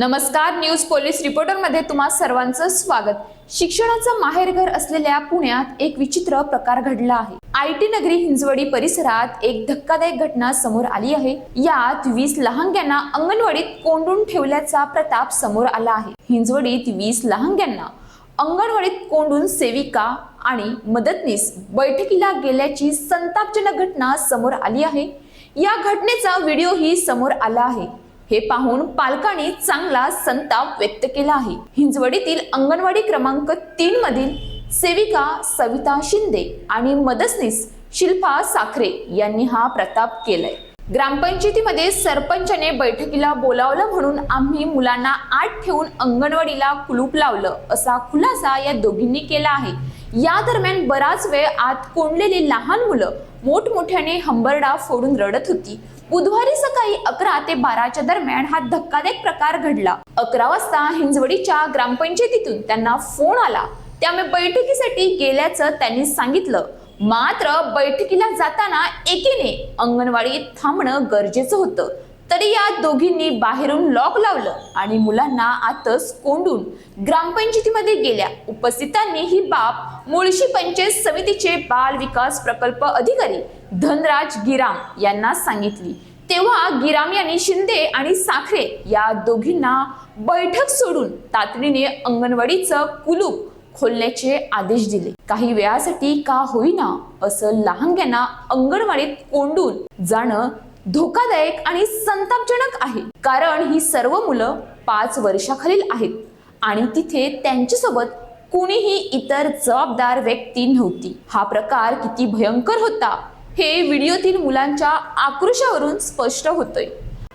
नमस्कार news police रिपोर्टरमध्ये तुम्हा सर्वांचं स्वागत. शिक्षणाचं माहेरघर असलेल्या पुण्यात एक विचित्र प्रकार घडला आहे. आय टी नगरी हिंजवडी परिसरात एक धक्कादायक घटना समोर आली आहे. यात वीस लहानग्यांना अंगणवाडीत कोंडून ठेवल्याचा प्रताप समोर आला आहे. हिंजवडीत वीस लहानग्यांना अंगणवाडीत कोंडून सेविका आणि मदतनीस बैठकीला गेल्याची संतापजनक घटना समोर आली आहे. या घटनेचा व्हिडिओही समोर आला आहे. हे पाहून पालकांनी चांगला संताप व्यक्त केला आहे. हिंजवडीतील अंगणवाडी क्रमांक तीन मधील सेविका सविता शिंदे आणि मदतनीस शिल्पा साखरे यांनी हा प्रताप केलाय. ग्रामपंचायतीमध्ये सरपंचाने बैठकीला बोलावलं म्हणून आम्ही मुलांना आठ ठेवून अंगणवाडीला कुलूप लावलं असा खुलासा या दोघींनी केला आहे. या दरम्यान बराच वेळ आत कोंडलेली लहान मुलं मोठमोठ्याने हंबरडा फोडून रडत होती. बुधवारी सकाळी अकरा ते बाराच्या दरम्यान हा धक्कादायक प्रकार घडला. अकरा वाजता हिंजवडीच्या ग्रामपंचायतीतून त्यांना फोन आला. त्यामुळे बैठकीसाठी गेल्याचं त्यांनी सांगितलं. मात्र बैठकीला जाताना एकीने अंगणवाडीत थांबणं गरजेचं होतं. तरी या दोघींनी बाहेरून लॉक लावलं आणि मुलांना आतच कोंडून ग्रामपंचायतीमध्ये गेल्या. उपस्थितांनी ही बाब मुळशी पंचायत समितीचे बाल विकास प्रकल्प अधिकारी धनराज गिराम यांना सांगितली. तेव्हा गिराम यांनी शिंदे आणि साखरे या दोघींना बैठक सोडून तातडीने अंगणवाडीचं कुलूप खोलण्याचे आदेश दिले. काही वेळासाठी का होईना असं लहानग्यांना अंगणवाडीत कोंडून जाणं धोकादायक आणि संतापजनक आहे. कारण ही सर्व मुलं पाच वर्षाखालील आहेत आणि तिथे त्यांच्यासोबत कुणीही इतर जबाबदार व्यक्ती नव्हती. हा प्रकार किती भयंकर होता हे व्हिडिओतील मुलांच्या आक्रोशावरून स्पष्ट होतोय.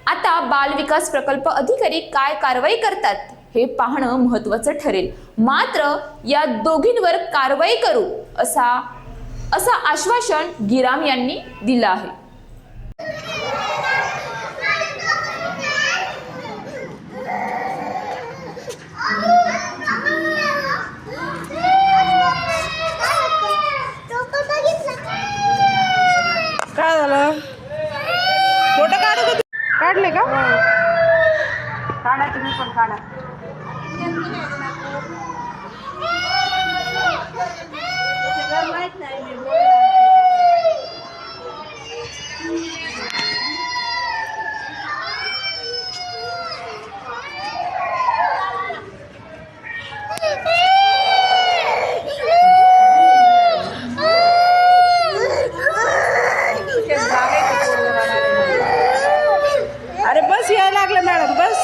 आता बाल विकास प्रकल्प अधिकारी काय कारवाई करतात हे पाहणं महत्वाचं ठरेल. मात्र या दोघींवर कारवाई करू असा असं आश्वासन गिराम यांनी दिलं आहे काय झालं फोटो काढत होते काढले का? काढा तुम्ही पण काढा. ಖುಷಿ ಆಗಲ್ಲ ಮೇಡಮ್ ಬಸ್.